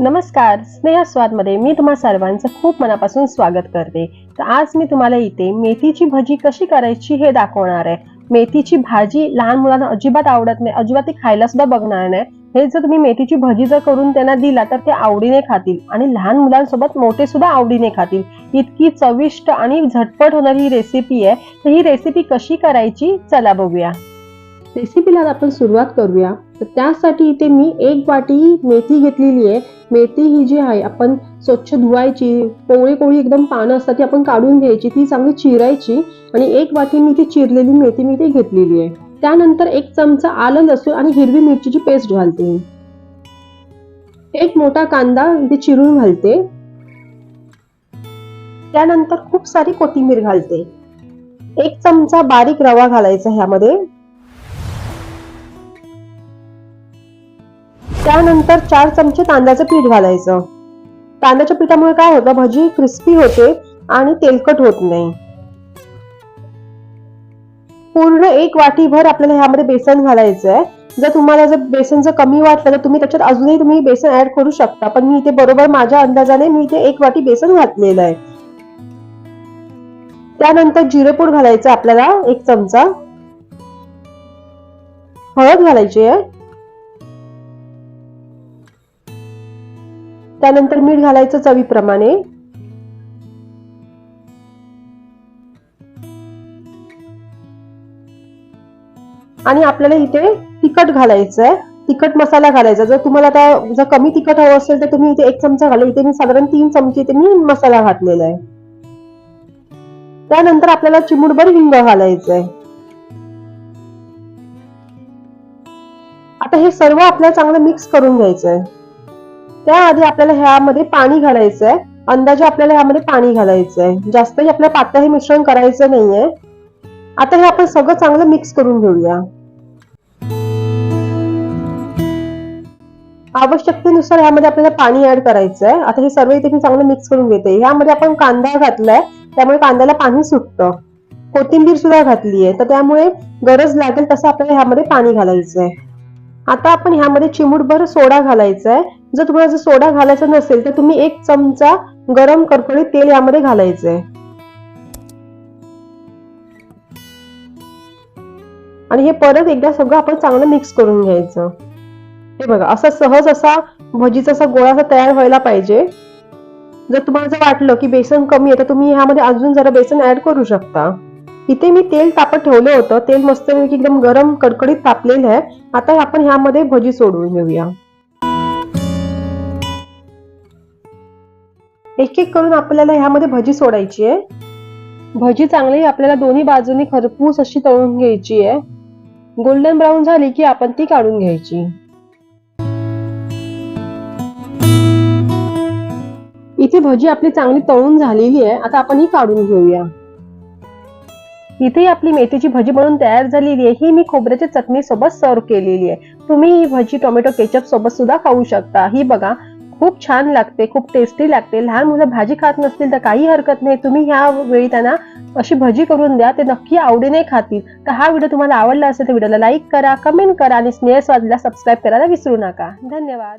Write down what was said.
नमस्कार स्नेहा स्वादमध्ये मी तुम्हा सर्वांचं खूप मनापासून स्वागत करते. तर आज मी तुम्हाला इथे मेथीची भजी कशी करायची हे दाखवणार आहे. मेथीची भाजी लहान मुलांना अजिबात आवडत नाही अजिबात ती खायला सुद्धा बघणार नाही. हे जर तुम्ही मेथीची भजी जर करून त्यांना दिला तर ते आवडीने खातील आणि लहान मुलांसोबत मोठे सुद्धा आवडीने खातील. इतकी चविष्ट आणि झटपट होणारी ही रेसिपी आहे. तर ही रेसिपी कशी करायची? चला बघूया. रेसिपीला आपण सुरुवात करूया. तर त्यासाठी इथे मी एक वाटी मेथी घेतलेली आहे. मेथी ही जी आहे आपण स्वच्छ धुवायची कोवळी कोवळी एकदम पानं असतात ती आपण काढून घ्यायची ती चांगली चिरायची आणि एक वाटी मी ती चिरलेली मेथी मी ती घेतलेली आहे. त्यानंतर एक चमचा आलं लसूण आणि हिरवी मिरचीची पेस्ट घालते. एक मोठा कांदा इथे चिरून घालते. त्यानंतर खूप सारी कोथिंबीर घालते. एक चमचा बारीक रवा घालायचा ह्यामध्ये. त्यानंतर चार चमचे तांदळाचं पीठ घालायचं. तांदळाच्या पिठामुळे काय होतं? भजी क्रिस्पी होते आणि तेलकट होत नाही. पूर्ण एक वाटीभर आपल्याला ह्यामध्ये बेसन घालायचं आहे जर तुम्हाला जर बेसन जर कमी वाटलं तर तुम्ही त्याच्यात अजूनही तुम्ही बेसन ऍड करू शकता. पण मी इथे बरोबर माझ्या अंदाजाने मी इथे एक वाटी बेसन घातलेलं आहे. त्यानंतर जिरेपूड घालायचं आपल्याला एक चमचा. हळद घालायची आहे. त्यानंतर मीठ घालायचं चवीप्रमाणे. आणि आपल्याला इथे तिखट घालायचं आहे तिखट मसाला घालायचा. जर तुम्हाला आता जर कमी तिखट हवं असेल तर तुम्ही इथे एक चमचा घाला. इथे मी साधारण तीन चमचे इथे मी मसाला घातलेला आहे. त्यानंतर आपल्याला चिमूटभर हिंग घालायचं आहे आता हे सर्व आपल्याला चांगलं मिक्स करून घ्यायचं आहे त्याआधी आपल्याला ह्यामध्ये पाणी घालायचं आहे अंदाजे आपल्याला ह्यामध्ये पाणी घालायचं आहे जास्तही आपल्याला पातळ हे मिश्रण करायचं नाहीये. आता हे आपण सगळं चांगलं मिक्स करून घेऊया. आवश्यकतेनुसार ह्यामध्ये आपल्याला पाणी ऍड करायचं आहे आता हे सर्व इथे मी चांगलं मिक्स करून घेते. ह्यामध्ये आपण कांदा घातलाय. त्यामुळे कांद्याला पाणी सुटतं. कोथिंबीर सुद्धा घातली आहे तर त्यामुळे गरज लागेल तसं आपल्याला ह्यामध्ये पाणी घालायचं आहे आता आपण ह्यामध्ये चिमूटभर सोडा घालायचा आहे जर तुम्हाला जर सोडा घालायचा नसेल तर तुम्ही एक चमचा गरम करकरीत तेल यामध्ये घालायचंय. आणि हे परत एकदा सगळं आपण चांगलं मिक्स करून घ्यायचं. हे बघा असा सहज असा भजीचा असा गोळा असा तयार व्हायला पाहिजे. जर तुम्हाला जर वाटलं की बेसन कमी आहे तर तुम्ही ह्यामध्ये अजून जरा बेसन ऍड करू शकता. इथे मी तेल तापत ठेवलं होतं. तेल मस्त एकदम गरम कडकडीत तापलेलं आहे. आता आपण ह्यामध्ये भजी सोडून घेऊया. एक एक करून आपल्याला ह्यामध्ये भजी सोडायची आहे. भजी चांगली आपल्याला दोन्ही बाजूनी खरपूस अशी तळून घ्यायची आहे. गोल्डन ब्राऊन झाली की आपण ती काढून घ्यायची. इथे भजी आपली चांगली तळून झालेली आहे. आता आपण ही काढून घेऊया. इथे आपली मेथीची भजी बनवून तयार झालेली आहे. ही मी खोबऱ्याच्या चटणी सोबत सर्व केलेली आहे. तुम्ही ही भजी टोमॅटो केचप सोबत सुद्धा खाऊ शकता. ही बघा खूप छान लागते खूप टेस्टी लागते. लहान मुलं भाजी खात नसतील तर काही हरकत नाही. तुम्ही ह्या वेळी त्यांना अशी भजी करून द्या ते नक्की आवडीने खातील. तर हा व्हिडिओ तुम्हाला आवडला असेल तर व्हिडिओला लाईक करा कमेंट करा आणि स्नेह स्वादला सबस्क्राईब करायला विसरू नका. धन्यवाद.